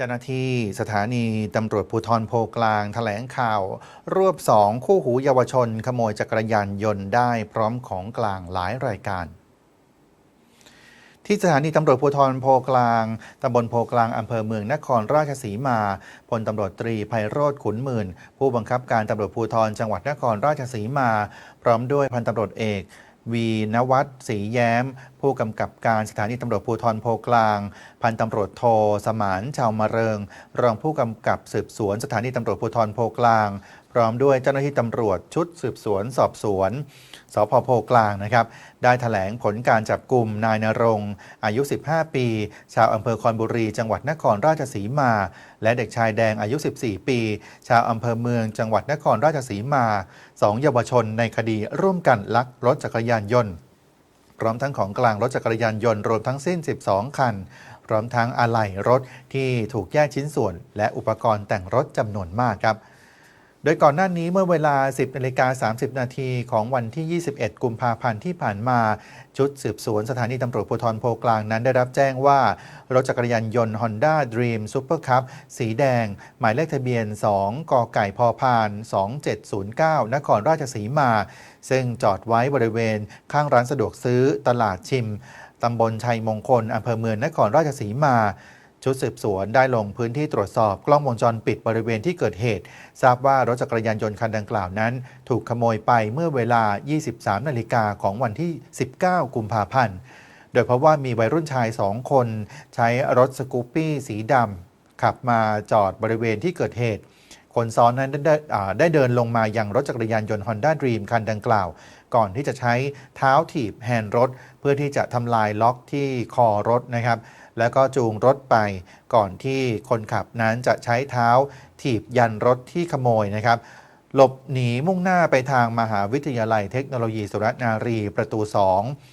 จ้าหน้าที่สถานีตำรวจภูธรโพกลางแถลงข่าว รวบสองคู่หูเยาวชน ขโมยจักรยานยนต์ได้พร้อมของกลางหลายรายการที่สถานีตำรวจภูธรโพกลางตำบลโพกลางอำเภอเมืองนครราชสีมาพลตำรวจตรีไพโรธขุนหมื่น ผู้บังคับการตำรวจภูธรจังหวัดนครราชสีมา พร้อมด้วยพันตำรวจเอก วีนวัตศรีแย้ม ผู้กำกับการสถานีตำรวจภูธรโพกลาง พันตำรวจโทสมานชาวมะเริง รองผู้กำกับสืบสวนสถานีตำรวจภูธรโพกลาง พร้อมด้วยเจ้าหน้าที่ตำรวจชุดสืบสวนสอบสวนสพโพกลางนะครับ ได้แถลงผลการจับกลุ่มนายนรงอายุ 15 ปี ชาวอำเภอคอนบุรี จังหวัดนครราชสีมา และเด็กชายแดงอายุ 14 ปี ชาวอำเภอเมือง จังหวัดนครราชสีมาสองเยาวชนในคดีร่วมกันลักรถจักรยานยนต์ พร้อมทั้งของกลางรถจักรยานยนต์รวมทั้งสิ้น 12 คัน พร้อมทั้งอะไหล่รถที่ถูกแยกชิ้นส่วน และอุปกรณ์แต่งรถจำนวนมากครับ โดยก่อนหน้านี้เมื่อเวลา 10นาฬิกา30 นาทีของวันที่ 21 กุมภาพันธ์ที่ผ่านมา ชุดสืบสวนสถานีตำรวจภูธรโพกลางนั้นได้รับแจ้งว่า รถจักรยานยนต์ Honda Dream Super Cup สีแดง หมายเลขทะเบียน 2 กไก่พอพาน 2709 นครราชสีมา ซึ่งจอดไว้บริเวณข้างร้านสะดวกซื้อตลาดชิมตำบลชัยมงคลอำเภอเมืองนครราชสีมา ชุดสืบสวนได้ลงพื้นที่ตรวจสอบกล้องวงจรปิดบริเวณที่เกิดเหตุ ทราบว่ารถจักรยานยนต์คันดังกล่าวนั้น ถูกขโมยไปเมื่อเวลา 23 นาฬิกาของวันที่ 19 กุมภาพันธ์ โดยเพราะว่ามีวัยรุ่นชาย 2 คน ใช้รถสกูปปี้สีดำขับมาจอดบริเวณที่เกิดเหตุคนซ้อนนั้นได้ได้เดินลงมายังรถจักรยานยนต์ Honda Dream คันดังกล่าว ก่อนที่จะใช้เท้าถีบแฮนด์รถ เพื่อที่จะทำลายล็อกที่คอรถนะครับ แล้วก็จูงรถไปก่อนที่คนขับนั้นจะใช้เท้าถีบยันรถที่ขโมยนะครับหลบหนีมุ่งหน้าไปทางมหาวิทยาลัยเทคโนโลยีสุรนารีประตู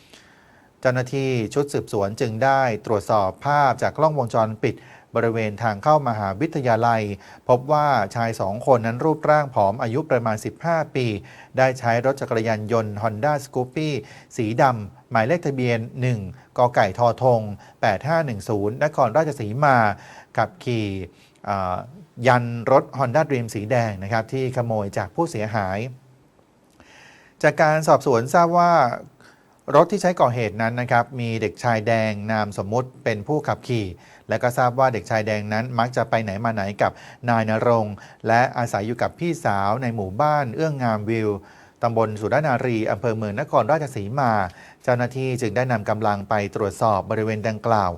2 เจ้าหน้าที่ชุดสืบสวนจึงได้ตรวจสอบภาพจากกล้องวงจรปิด บริเวณทางเข้ามหาวิทยาลัย พบว่าชายสองคนนั้นรูปร่างผอมอายุประมาณ 15 ปี ได้ใช้รถจักรยานยนต์ Honda Scoopy สีดำหมายเลขทะเบียน 1กไก่ทอทง 8510 นครราชสีมาขับขี่ยันรถ Honda Dream สีแดงนะครับที่ขโมยจากผู้เสียหาย จากการสอบสวนทราบว่า รถที่ใช้ก่อเหตุนั้นนะครับมีเด็กชายแดงนามสมมุติเป็นผู้ขับขี่ และก็ทราบว่าเด็กชายแดงนั้นมักจะไปไหนมาไหนกับนายนรงและอาศัยอยู่กับพี่สาวในหมู่บ้านเอื้องงามวิวตำบลสุรนารีอำเภอเมืองนครราชสีมา เจ้าหน้าที่จึงได้นำกำลังไปตรวจสอบบริเวณดังกล่าว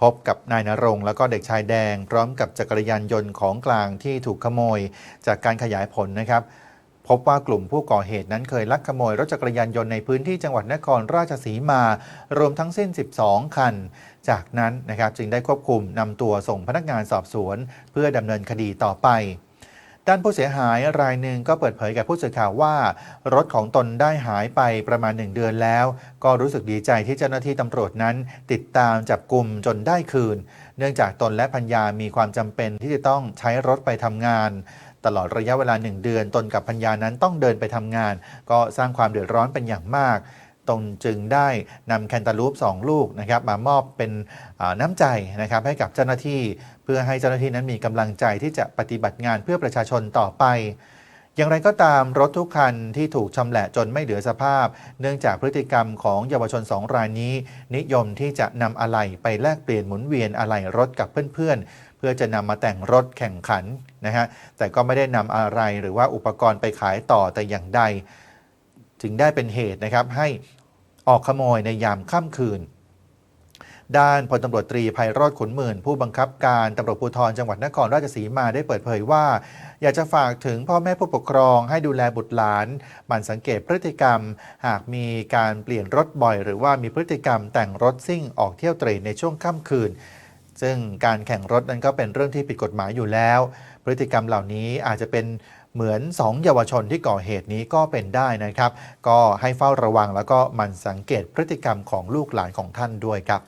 พบกับนายนรงแล้วก็เด็กชายแดง พร้อมกับจักรยานยนต์ของกลางที่ถูกขโมย จากการขยายผลนะครับ พบว่ากลุ่มผู้ก่อเหตุนั้นเคยลักขโมยรถจักรยานยนต์ในพื้นที่จังหวัดนครราชสีมา รวมทั้งสิ้น 12 คัน จากนั้นนะครับจึงได้ควบคุมนำตัวส่งพนักงานสอบสวน เพื่อดำเนินคดีต่อไปด้านผู้เสียหายรายหนึ่งก็เปิดเผยกับผู้สื่อข่าวว่า รถของตนได้หายไปประมาณหนึ่งเดือนแล้ว ก็รู้สึกดีใจที่เจ้าหน้าที่ตำรวจนั้น ติดตามจับกลุ่มจนได้คืน เนื่องจากตนและพัญญามีความจำเป็นที่จะต้องใช้รถไปทำงาน ตลอดระยะเวลาหนึ่งเดือน ตนกับพัญญานั้นต้องเดินไปทำงาน ก็สร้างความเดือดร้อนเป็นอย่างมากตนจึงได้นำแคนตาลูป 2 ลูกนะครับมามอบเป็นน้ำใจนะครับให้กับเจ้าหน้าที่ เพื่อให้เจ้าหน้าที่นั้นมีกำลังใจที่จะปฏิบัติงานเพื่อประชาชนต่อไป อย่างไรก็ตามรถทุกคันที่ถูกชำแหละจนไม่เหลือสภาพ เนื่องจากพฤติกรรมของเยาวชนสองรายนี้ นิยมที่จะนำอะไหล่ไปแลกเปลี่ยนหมุนเวียนอะไหล่รถกับเพื่อนๆ เพื่อจะนำมาแต่งรถแข่งขันนะฮะแต่ก็ไม่ได้นำอะไรหรือว่าอุปกรณ์ไปขายต่อแต่อย่างใด จึงได้เป็นเหตุนะครับให้ออกขโมยในยามค่ำคืน ด้านพลตำรวจตรีไพโรธขุนหมื่น ผู้บังคับการตำรวจภูธรจังหวัดนครราชสีมาได้เปิดเผยว่า อยากจะฝากถึงพ่อแม่ผู้ปกครองให้ดูแลบุตรหลานหมั่นสังเกตพฤติกรรม หากมีการเปลี่ยนรถบ่อย หรือว่ามีพฤติกรรมแต่งรถซิ่งออกเที่ยวเตร่ในช่วงค่ำคืน ซึ่งการแข่งรถนั้นก็เป็นเรื่องที่ผิดกฎหมายอยู่แล้ว พฤติกรรมเหล่านี้อาจจะเป็นเหมือน 2 เยาวชนที่ก่อเหตุนี้ก็เป็นได้นะครับ ก็ให้เฝ้าระวังแล้วก็มันสังเกตพฤติกรรมของลูกหลานของท่านด้วยครับ